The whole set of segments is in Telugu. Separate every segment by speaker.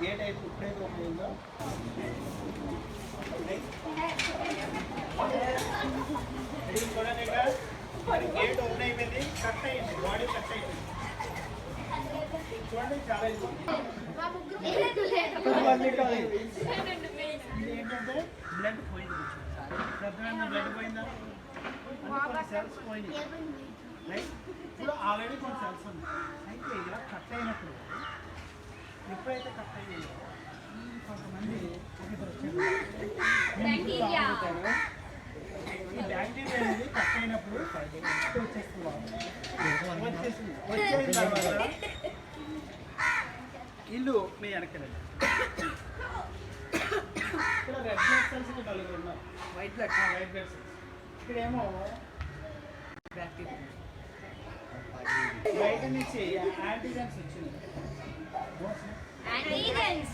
Speaker 1: గేట్ అయితే ఇప్పుడైతే ఓపెన్ అయిందో రెడీ చూడండి ఇక మరి గేట్ ఓపెన్ అయిపోయింది కట్ అయింది బాడీ కట్ అయింది చూడండి చాలా ఇది మళ్ళీ కాదు ఇది. ఇది ఏంటంటే బ్లడ్ పోయింది అర్థమైందా బ్లడ్ పోయిందా సెల్స్ పోయింది రైట్ ఇప్పుడు ఆల్రెడీ కొన్ని సెల్స్ ఉన్నాయి అయితే ఇలా కట్ అయినప్పుడు ఎప్పుడైతే కట్ అయ్యిందో కొంతమంది. ఈ బ్యాక్టీరియా అనేది కట్ అయినప్పుడు వచ్చేస్తుంది. వచ్చేసింది. వచ్చేసిన తర్వాత ఇల్లు మీ వెనకెళ్ళండి ఇక్కడ రెడ్ బ్లడ్ సెల్స్ నలుగురు ఉన్నారు white blood white blood cells ఇక్కడేమో బ్యాక్టీరియా. బయట నుంచి యాంటీజెన్స్ వచ్చింది.
Speaker 2: యాంటీజెన్స్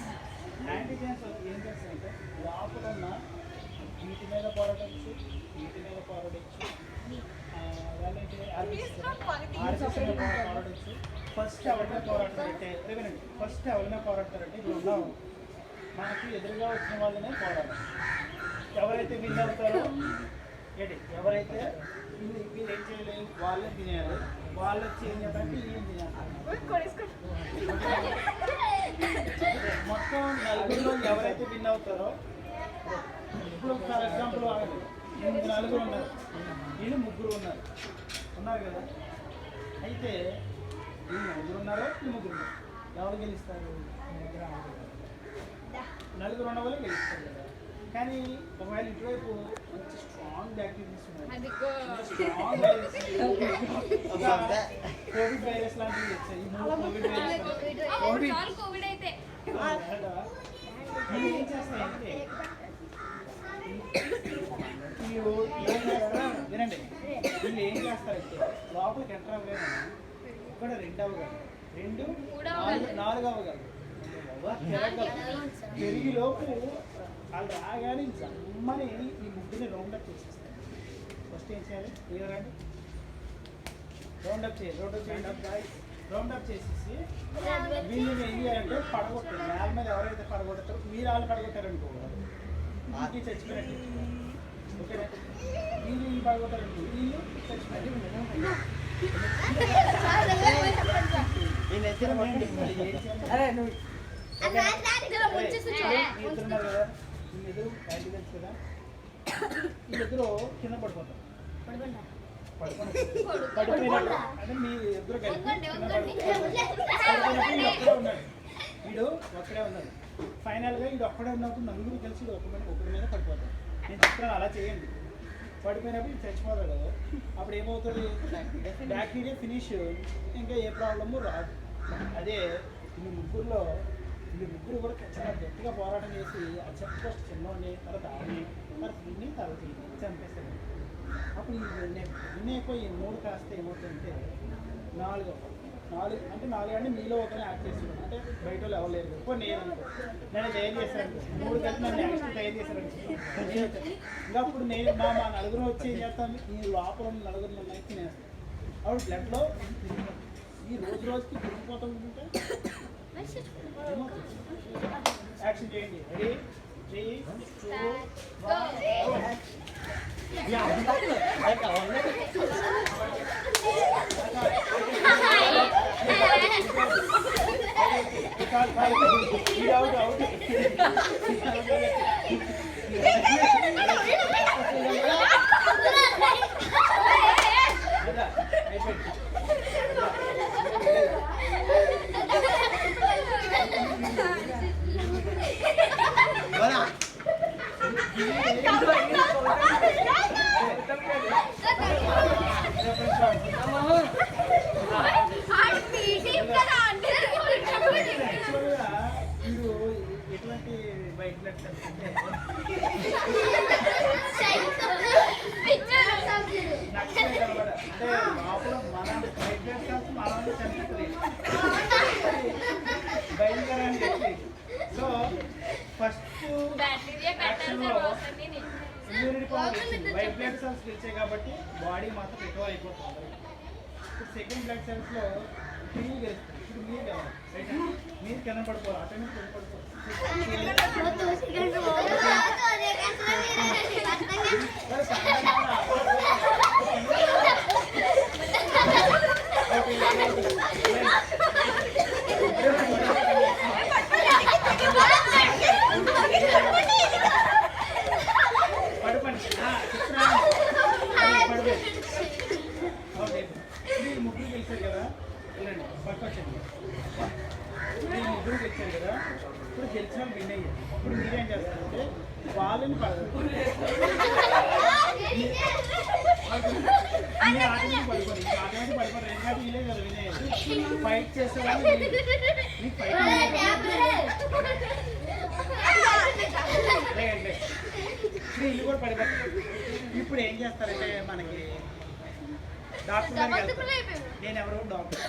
Speaker 1: యాంటీజెన్స్ ఏం చేస్తాయంటే లోపల ఉన్న వీటి మీద పోరాడచ్చు మీద ఫస్ట్ ఎవరినే పోరాడతారంటే వినండి ఫస్ట్ ఎవరినే పోరాడతారంటే ఇప్పుడు మనకి ఎదురుగా వచ్చిన వాళ్ళనే పోరాడాలి ఎవరైతే విన్ అవుతారో ఏంటి ఎవరైతే వీళ్ళు ఏం చేయలేదు వాళ్ళే తినేయాలి. వాళ్ళు వచ్చి ఏం చెప్పాలంటే వీళ్ళు తినేయాలి మొత్తం నలుగురిలో ఎవరైతే విన్ అవుతారో ఇప్పుడు ఫర్ ఎగ్జాంపుల్ ఎనిమిది నలుగురు ఉన్నారు. వీళ్ళు ముగ్గురు ఉన్నారు. ఉన్నారు కదా? అయితే వీళ్ళు నలుగురు ఉన్నారో? వీళ్ళు ముగ్గురు ఉన్నారు? ఎవరు గెలుస్తారు? నలుగురు ఉన్న వాళ్ళు గెలుస్తారు కదా? కానీ ఒకవేళ ఇటువైపు మంచి స్ట్రాంగ్ బ్యాక్టీరియాస్ కోవిడ్ వైరస్ లాంటివి వచ్చాయి. కోవిడ్ వైరస్ ఏం చేస్తారంటే వీళ్ళు ఏం చేస్తారా వినండి. వీళ్ళు ఏం చేస్తారంటే లోపలికి ఎంటర్ అవ్వలేదు ఇక్కడ రెండు అవ్వగలరు. రెండు నాలుగు నాలుగు అవ్వగలరు. పెరిగి లోపు వాళ్ళు రాగానే జమ్మని ఈ ముగ్గుని రౌండ్ అప్ చేసేస్తారు. ఫస్ట్ ఏం చేయాలి? ఏదండి రౌండ్. అప్ చేయాలి. రౌండ్ అప్ చేయండి. రౌండ్ అప్ చేసేసి వీళ్ళని ఏం చేయాలంటే పడగొట్టారు నేల మీద ఎవరైతే పడగొడతారో మీరు వాళ్ళు పడగొట్టారనుకో. ఇంటికి చచ్చిపోయినట్టు. ఓకేనా? వీళ్ళు వీళ్ళు పడగొట్టారనుకో వీళ్ళు చచ్చిపోయినట్టు వీళ్ళు ఎత్తున చేయాలి? ఈ ఇద్దరు ఉన్నారు కదా? వీళ్ళిద్దరు యాంటీజెన్స్ కదా పడిపోతారు పడిపోయినట్టు అంటే మీ వీడు ఒక్కడే ఉన్నాడు. ఫైనల్గా వీడు ఒక్కడే ఉన్నప్పుడు నలుగురు కలిసి మీద ఒకరి మీద పడిపోతాడు నేను చెప్తున్నాను అలా చేయండి. పడిపోయినప్పుడు చచ్చిపోతాడు. అప్పుడు ఏమవుతుంది? బ్యాక్టీరియా ఫినిష్ ఇంకా ఏ ప్రాబ్లము రాదు. అదే ఈ ముగ్గురులో ఈ ముగ్గురు కూడా చాలా గట్టిగా పోరాటం చేసి ఆ చెక్ పోస్ట్ చిన్నోడిని తర్వాత ఆమె తర్వాత దీన్ని తర్వాత ఈయన్ని చంపేస్తాడు అప్పుడు ఈ విన్ ఈ మూడు కాస్త ఏమవుతుందంటే నాలుగు నాలుగు అంటే నాలుగు అంటే మీలో ఒకరిని యాక్ట్ చేస్తున్నాడు. అంటే బయట వాళ్ళు ఎవరు లేరు. నేను నేను తయారు చేశాను? మూడు కలిపి నన్ను యాక్షన్ తయారు చేశాను? ఇంకా అప్పుడు నేను మా మా నలుగురు వచ్చి ఏం చేస్తాను ఈ లోపల ఉన్న నలుగురు నన్ను తినేస్తాను అప్పుడు బ్లడ్లో ఈ రోజు రోజుకి పెరిగిపోతూ ఉంటే ఏమవుతుంది? యాక్షన్ చేయండి ready three two one action out out అయిపోయింది యాక్చువల్గా మీరు ఎటువంటి బైక్ బ్లడ్ అంటే నక్సలైట్ అన్నమాట అంటే లోపల మన బైక్ బ్లడ్ సెల్స్ మనల్ని చంపుతుంది భయంకరాన్ని చెప్పి సో ఫస్ట్ యాక్షన్లో ఇమ్యూనిటీ పవర్ వచ్చింది వైట్ బ్లడ్ సెల్స్ గెలిచాయి కాబట్టి బాడీ మాత్రం ఎక్కువ అయిపోతుంది ఇప్పుడు సెకండ్ బ్లడ్ సెల్స్లో మీరు గెలుస్తారు ఇప్పుడు మీరు గెలవాలి మీరు ఆటోమేటిక్ కింద పడిపోవాలి సరే, ఓకే, ఓకే. పడుకోండి ఆ, చెప్తున్నా. అదే, పడుకోండి. ఓకే ఇప్పుడు ఈ ముగ్గురు గెలిచారు కదా ఈ ముగ్గురు గెలిచారు కదా ఇప్పుడు గెలిచిన విన్ అయ్యారు ఇప్పుడు మీరేం చేస్తారంటే వాళ్ళని పడుకోండి ఇంకా ఆటని పడుకోండి రెండు గంటలు వీలే కదా విన్ అయ్యారు ఫైట్ చేసే వాళ్ళు. మీకు ఫైట్ ఇప్పుడు ఇల్లు కూడా పడిపోతుంది ఇప్పుడు ఏం చేస్తారంటే మనకి డాక్టర్ వెళ్తారు. నేను ఎవరు డాక్టర్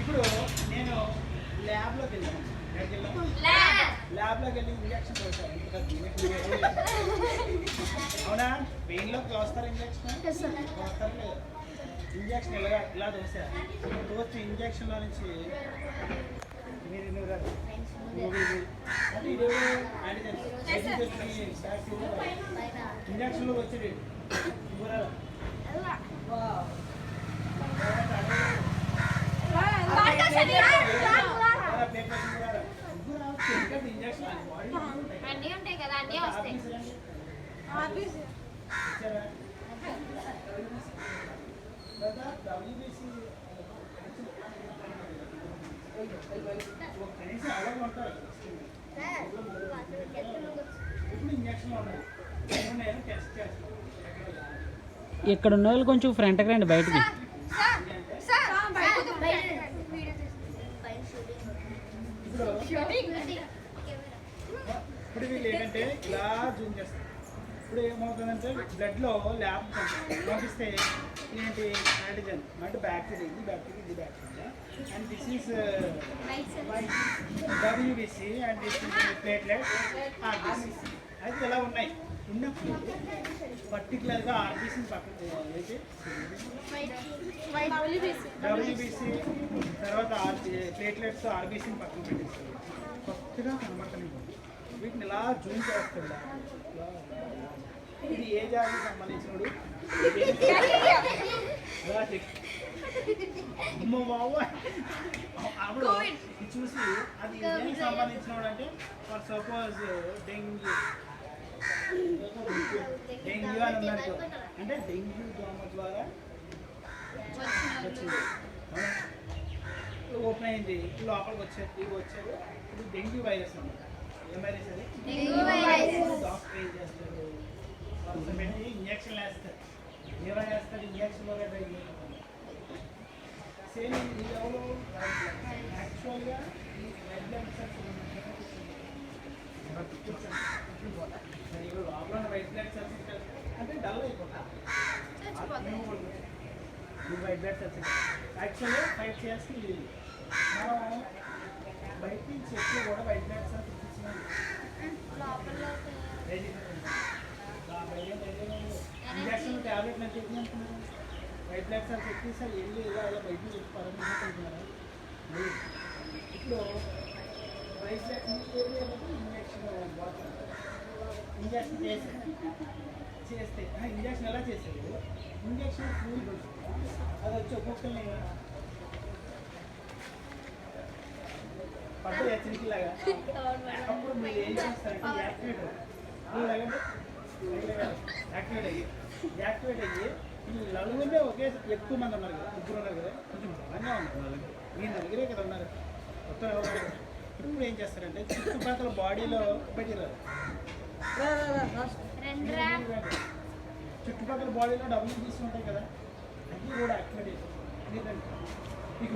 Speaker 1: ఇప్పుడు నేను వెళ్ళాను ఎక్కడికి వెళ్ళాను ల్యాబ్లోకి వెళ్ళి ఇంజక్షన్. అవునా? పెయిన్లోకి వస్తారు ఇంజక్షన్? వస్తారు ఇంజక్షన్ ఇలా ఇలా దోసా దోస్తే ఇంజక్షన్లో నుంచి మీరు నువ్వు ఇంజక్షన్లో వచ్చేది.
Speaker 2: అన్నీ ఉంటాయి కదా అన్నీ వస్తాయి
Speaker 1: కనీసం అలా ఉంటారు ఇప్పుడు ఇంజక్షన్ ఉన్నాయి నేను టెస్ట్ చేస్తాను
Speaker 3: ఇక్కడ ఉన్న వాళ్ళు కొంచెం ఫ్రంట్కి రండి బయటికి.
Speaker 1: ఇప్పుడు ఇప్పుడు వీళ్ళు ఏంటంటే ఇలా జూమ్ చేస్తారు. ఇప్పుడు ఏమవుతుందంటే బ్లడ్లో ల్యాబ్ పంపిస్తే ఏంటి యాంటిజన్ అంటే బ్యాక్టీరియా ఇది బ్యాక్టీరియా ఇది bacteria and this is WBC and this platelet RBC అయితే ఇలా ఉన్నాయి. ఉన్నప్పుడు పర్టికులర్గా ఆర్బిసిని పక్కన ఏంటి డబ్ల్యూబీసీ తర్వాత ప్లేట్లెట్స్ ఆర్బీసీని పక్కన పెట్టేస్తారు కొత్తగా కనబడుతున్నాయి వీటిని ఇలా జూమ్ చేస్తాడు. ఇది ఏ జాతికి సంబంధించినడు? అమ్మో బాబోయ్. అప్పుడు చూసి అది దేనికి సంబంధించినవాడు అంటే ఫర్ సపోజ్ డెంగ్యూ డెంగ్యూ అని ఉందనుకో అంటే డెంగ్యూ దోమ ద్వారా వచ్చింది. ఓపెన్ అయింది. లోపలికి వచ్చేది ఇవి వచ్చారు ఇది డెంగ్యూ వైరస్ అన్నమాట.
Speaker 2: Dengue virus.
Speaker 1: డాక్టర్ ఏం చేస్తాడు వర్షం పెట్టి ఇంజక్షన్ వేస్తాడు ఏమైనా వేస్తాడు ఇంజక్షన్ వల్ల సేమ్ ఇది ఎవరు యాక్చువల్గా ఈ రెడ్ బ్లడ్ సెల్స్ ఇప్పుడు లోపల వైట్ బ్లడ్ సెల్స్ అంటే డల్ అయిపోతాయి ఈ వైట్ బ్లడ్ సెల్స్ యాక్చువల్గా ఫైట్ చేయాల్సింది ఇది మనం బయట నుంచి ఎప్పుడు కూడా వైట్ బ్లడ్ సెల్స్ ఇచ్చినాం ఇంజక్షన్ ట్యాబ్లెట్ ఎంత ఎక్కి అనుకున్నారు వైట్ బ్లడ్ సెల్స్ ఎక్కిసారి వెళ్ళి ఇలా ఇలా బయట నుంచి చెప్పి పరమిషన్ అనుకున్నారా లేదు ఇప్పుడు వైట్ బ్లడ్ ఇంజక్షన్ ఇంజక్షన్ చేసి చేస్తే ఇంజక్షన్ ఎలా చేసేది ఇంజక్షన్ ఫూల్ అది వచ్చి ఒక్కొక్కరిని పట్టు హెచ్చరిక లాగా అప్పుడు మీరు ఏం చేస్తారంటే యాక్టివేట్ అయ్యి యాక్టివేట్ అయ్యి ఈ నలుగురే ఒకే ఎక్కువ మంది ఉన్నారు కదా ముగ్గురు ఉన్నారు కదా కొంచెం బలంగా ఉన్నారు మీ నలుగురే కదా ఉన్నారు. మొత్తం ఎవరు? ఇప్పుడు ఏం చేస్తారంటే చుట్టుపక్కల బాడీలో పెట్టిరారు
Speaker 2: రెండ్రా
Speaker 1: చుట్టుపక్కల బాడీలో డబ్బులు తీసి ఉంటాయి కదా అన్నీ కూడా యాక్టివేట్ చేస్తారు ఎందుకంటే ఈ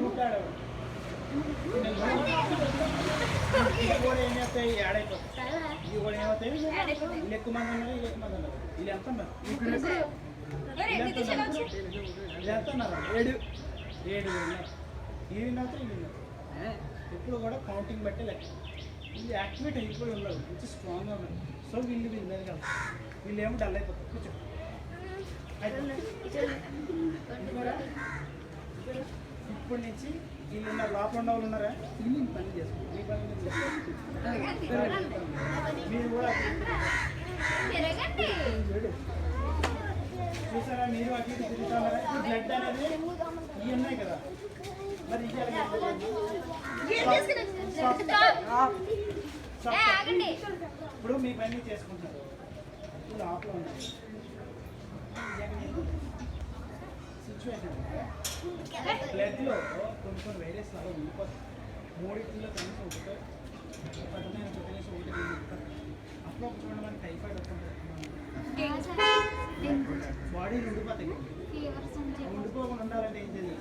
Speaker 1: ఏడు ఏడు ఇప్పుడు కూడా కౌంటింగ్ బట్టే లెక్క వీళ్ళు యాక్టివేట్ అయిపోయి ఉన్నారు కొంచెం స్ట్రాంగ్గా ఉన్నారు సో వీళ్ళు వీళ్ళ మీద కదా వీళ్ళు ఏమో డల్ అయిపోతారు కూర్చో ఇప్పటి నుంచి వీళ్ళు ఉన్నారు లోపల ఉన్నారా? పని చేసుకోండి. మీరు కూడా చూసారా మీరు అట్లా తిరుగుతున్నారా బ్లడ్ అనేది ఇవి ఉన్నాయి కదా. మరి ఇప్పుడు మీ పని చేసుకుంటారు. ఇప్పుడు లోపల ఉన్నారు సిచ్యువేషన్ ప్లేట్లో కొన్ని కొన్ని వేరేస్ లాగా ఉండిపోతాయి మూడింటిలో కనీసం ఒకటే పదహైదు కనీసం ఒకటి అప్పుడు ఒక చూడండి మనకి టైఫాయిడ్ వస్తుంది బాడీలు ఉండిపోతాయి. ఉండిపోకుండా ఉండాలంటే ఏం చేయాలి?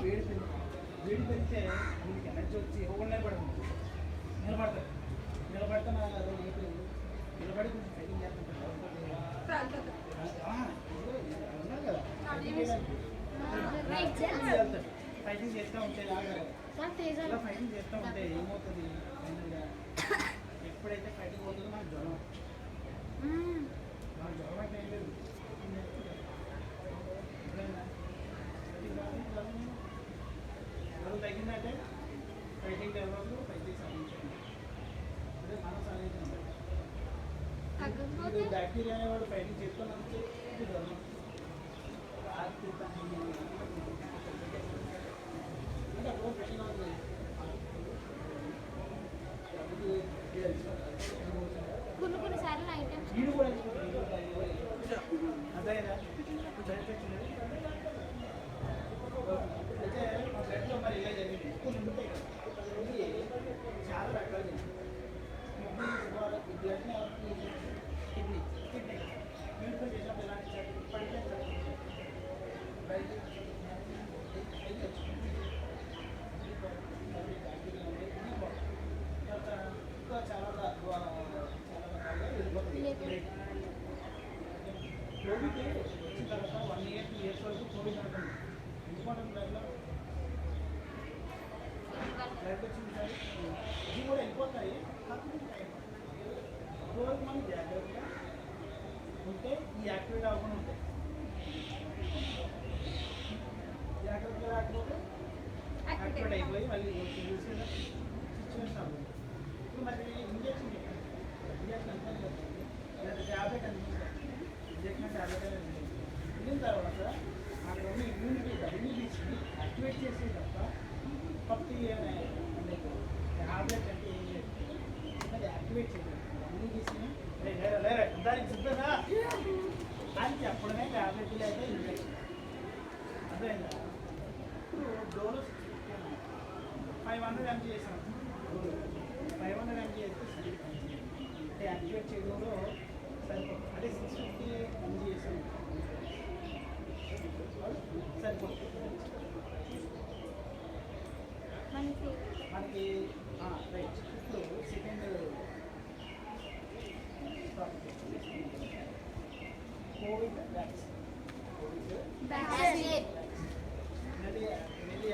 Speaker 1: వేడి వేడి పెడితే మనకి ఎనర్జీ వచ్చి ఇవ్వకుండా పడుతుంది నిలబడతాడు. నిలబడితే నాకు అదే అయిపోయింది నిలబడి కొంచెం ఫైటింగ్ చేస్తాడు ఫైటింగ్ చేస్తూ ఉంటే ఇలా ఫైటింగ్ చేస్తూ ఉంటే ఏమవుతుంది? ఫైనల్గా ఎప్పుడైతే ఫైటింగ్ అవుతుందో మనకు జ్వరం మనకు జ్వరం అంటే ఏం లేదు. చదువు తగ్గిందంటే? సైకిల్ డెవలప్ సైకిల్ సాధించండి. అదే మనం సాధించండి. బ్యాక్టీరియా అనేవాడు
Speaker 2: బయటకు
Speaker 1: చెప్తున్నప్పుడు డెవలప్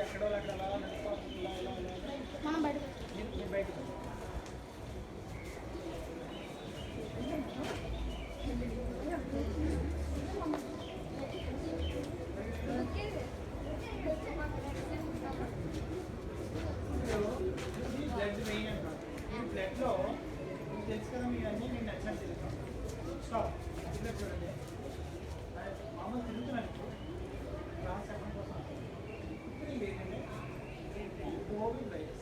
Speaker 1: ఎక్కడో అక్కడ అలా கோவிட் நைன்டீன்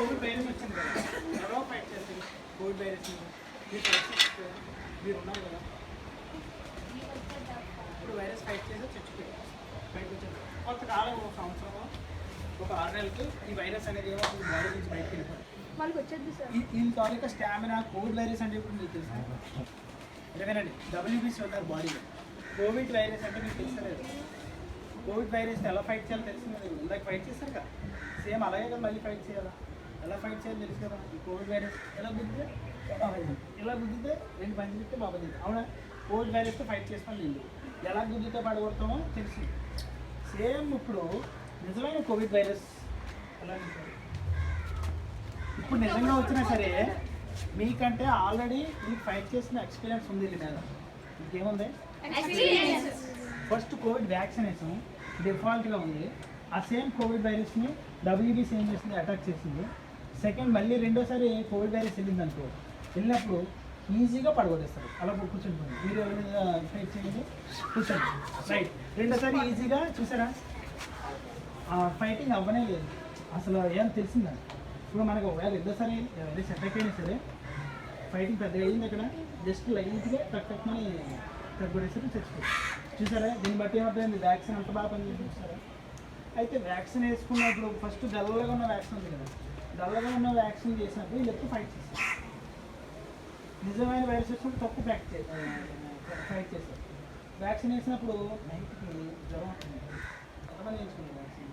Speaker 1: కోవిడ్ వైరస్ వచ్చింది కదా. ఎవరో ఫైట్ చేసింది కోవిడ్ వైరస్ మీరు మీరు ఉన్నారు కదా. ఇప్పుడు వైరస్ ఫైట్ చేసి చచ్చిపోయారు. బయటకు వచ్చింది కొంతకాలం ఒక సంవత్సరం ఒక ఆరు నెలలకి ఈ వైరస్ అనేది ఏమో బాడీ నుంచి బయటకు వెళ్ళిపోతుంది.
Speaker 2: వాళ్ళకి వచ్చేది సార్.
Speaker 1: దీని తాలూకా స్టామినా కోవిడ్ వైరస్ అంటే ఇప్పుడు మీకు తెలుసు? ఎందుకంటే డబ్ల్యూబీసీ ఉన్నారు బాడీలో. కోవిడ్ వైరస్ అంటే మీకు తెలుసలేదు కోవిడ్ వైరస్ ఎలా ఫైట్ చేయాలో తెలిసింది ఇందాక ఫైట్ చేశారు కదా. సేమ్ అలాగే మళ్ళీ ఫైట్ చేయాలా? ఎలా ఫైట్ చేయాలో తెలుసు కదా? ఈ కోవిడ్ వైరస్ ఎలా గుద్దితే ఎలా గుద్దితే రెండు పని చెప్తే బాబా అవునా? కోవిడ్ వైరస్తో ఫైట్ చేసుకొని లేదు ఎలా గుద్దితే పడగొడతామో తెలిసి సేమ్ ఇప్పుడు నిజమైన కోవిడ్ వైరస్ ఎలా ఇప్పుడు నిజంగా వచ్చినా సరే మీకంటే ఆల్రెడీ మీకు ఫైట్ చేసిన ఎక్స్పీరియన్స్ ఉంది మీద. ఇంకేముంది? ఫస్ట్ కోవిడ్ వ్యాక్సినేషన్ డిఫాల్ట్గా ఉంది. ఆ సేమ్ కోవిడ్ వైరస్ని డబ్ల్యూబీసీ ఏం చేసింది? అటాక్ చేసింది. సెకండ్ మళ్ళీ రెండోసారి కోవిడ్ వైరస్ వెళ్ళింది అనుకో వెళ్ళినప్పుడు ఈజీగా పడగొట్టేస్తారు. అలా కూర్చుంటుంది మీరు ఎవరైనా ఫైట్ చేయండి. కూర్చోండి. రైట్ రెండోసారి ఈజీగా చూసారా? ఫైటింగ్ అవ్వనే లేదు. అసలు ఏం తెలిసిందా? ఇప్పుడు మనకు ఒకవేళ రెండోసారి వైరస్ అటాక్ అయినా సరే ఫైటింగ్ పెద్దగా అయింది అక్కడ. జస్ట్ లైట్గా టక్ టక్మని తగ్గొడేసరికి చచ్చిపోయింది చూసారా? దీన్ని బట్టి ఏమవుతుంది వ్యాక్సిన్ అంత బాగా పనిచేసి చూసారా? అయితే వ్యాక్సిన్ వేసుకున్నప్పుడు ఫస్ట్ డల్లగా ఉన్న వ్యాక్సిన్ ఉంది కదా. డల్లగా ఉన్న వ్యాక్సిన్ చేసినప్పుడు వీళ్ళు ఎక్కువ ఫైట్ చేస్తారు. నిజమైన వైరస్ వచ్చినప్పుడు తక్కువ ఫ్యాక్ట్ చే ఫైట్ చేస్తారు. వ్యాక్సిన్ వేసినప్పుడు నైట్కి జ్వరం వస్తుంది. ఎంతమంది వేసుకున్నారు వ్యాక్సిన్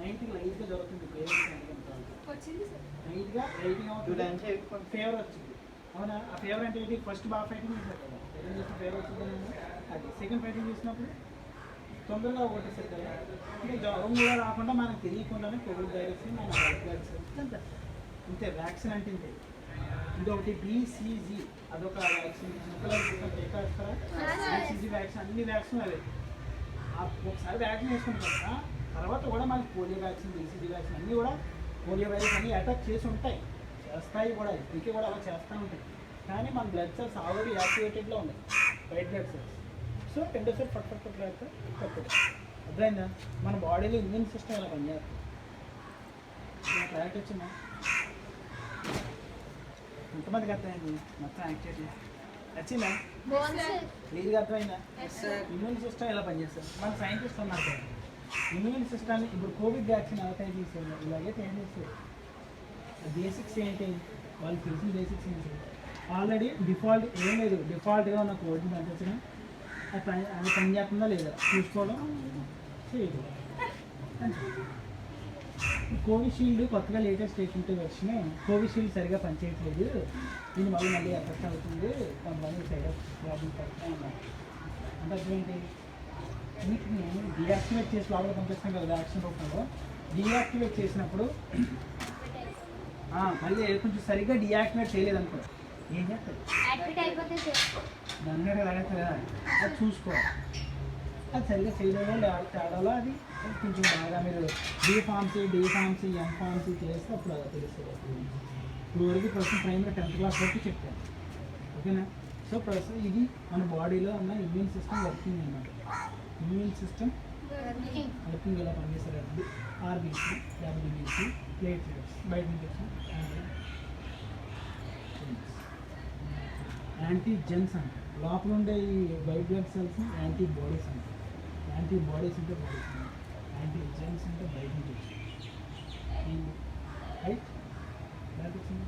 Speaker 1: నైన్టీకి లైట్గా జరుగుతుంది పేరెంట్స్
Speaker 2: వచ్చింది సార్.
Speaker 1: లైట్గా లైట్గా ఫేవర్ వచ్చింది. అవునా? ఆ ఫేవర్ అంటే ఏంటి? ఫస్ట్ బాగా ఫైటింగ్ చేశారు కదా. ఫేవర్ వచ్చింది అది సెకండ్ ఫైటింగ్ చేసినప్పుడు తొందరగా ఒకటి సెట్ అయ్యాయి జ్వరం కూడా రాకుండా మనకు తెలియకుండానే కోవిడ్ వైరస్ మన బ్లడ్ ఇంతే వ్యాక్సిన్ అంటే ఇంతే ఇంకొకటి బీసీజీ అదొక వ్యాక్సిన్ చిన్నపిల్లలకి టీకా ఇస్తారా బీసీజీ వ్యాక్సిన్ అన్ని వ్యాక్సిన్ అవే. ఒకసారి వ్యాక్సిన్ వేసుకుంటాం కదా తర్వాత కూడా మనకి పోలియో వ్యాక్సిన్ బీసీజీ వ్యాక్సిన్ అన్నీ కూడా పోలియో వైరస్ అన్నీ అటాక్ చేసి ఉంటాయి. చేస్తాయి కూడా. ఇప్పటికీ కూడా అలా చేస్తూ ఉంటాయి. కానీ మన బ్లడ్ సెల్స్ ఆల్రెడీ యాక్టివేటెడ్లో ఉన్నాయి. వైట్ బ్లడ్ సెల్స్ సో రెండోసారి పట్ పట్ పట్ లేక తప్పదు అర్థమైందా? మన బాడీలో ఇమ్యూన్ సిస్టమ్ ఎలా పనిచేస్తుంది? క్లారిటీ వచ్చిందా? ఎంతమందికి అర్థమైంది? మొత్తం యాక్టివిటీ వచ్చిందా క్లియర్గా అర్థమైందా? ఇమ్యూన్ సిస్టమ్ ఎలా పనిచేస్తుంది? మన సైంటిస్ట్ ఉన్నారు ఇమ్యూన్ సిస్టమ్ ఇప్పుడు కోవిడ్ వ్యాక్సిన్ ఎలా తయారు చేశారు ఇలాగే తయారు చేస్తారు బేసిక్స్ ఏంటి? వాళ్ళు తెలిసిన బేసిక్స్ ఏంటి? ఆల్రెడీ డిఫాల్ట్ ఏం లేదు. డిఫాల్ట్గా ఉన్న కోవిడ్ అది పని అది పని చేస్తుందా లేదా. చూసుకోవడం చేయదు. కోవిషీల్డ్ కొత్తగా లేటెస్ట్ ట్రీట్మెంట్ వచ్చిన కోవిషీల్డ్ సరిగా పనిచేయట్లేదు. దీని వల్ల మళ్ళీ ఎఫెక్ట్ అవుతుంది. కొంతమంది సైడ్ ప్రాబ్లమ్స్ వస్తాయి అంటే అర్థం ఏంటి వీటిని చేసి లోపల పంపిస్తాం కదా వ్యాక్సిన్ రూపంలో. డీయాక్టివేట్ చేసినప్పుడు మళ్ళీ కొంచెం సరిగ్గా డీయాక్టివేట్ చేయలేదనుకో. ఏం చేస్తారు
Speaker 2: యాక్టివేట్ అయిపోతే
Speaker 1: అది. చూసుకోవాలి. అది సరిగ్గా చేయడంలో తేడాలో అది? కొంచెం బాగా మీరు డి ఫార్మసీ డి ఫార్మసీ ఎం చేస్తే అప్పుడు అది తెలుస్తుంది. ఇప్పుడు వరకు ప్రస్తుతం ప్రైమరీ టెన్త్ క్లాస్ వరకు చెప్పాను. ఓకేనా? సో ప్రస్తుతం ఇది మన బాడీలో ఉన్న ఇమ్యూన్ సిస్టమ్ వర్కింగ్ అనమాట. ఇమ్యూన్ సిస్టమ్ వర్కింగ్ ఎలా పనిచేస్తారు ఆర్బీసీ డబ్ల్యూబీసీ ప్లేట్లెట్స్ బయట నుంచి వచ్చిన యాంటీ జెన్స్ అంట లోపల ఉండే ఈ white blood cells antibodies ఉంటాయి యాంటీ బాడీస్ అంటే. బాడీస్ యాంటీ జెన్స్ అంటే. బయట నుంచి వచ్చింది రైట్ బ్యాక్ వచ్చింది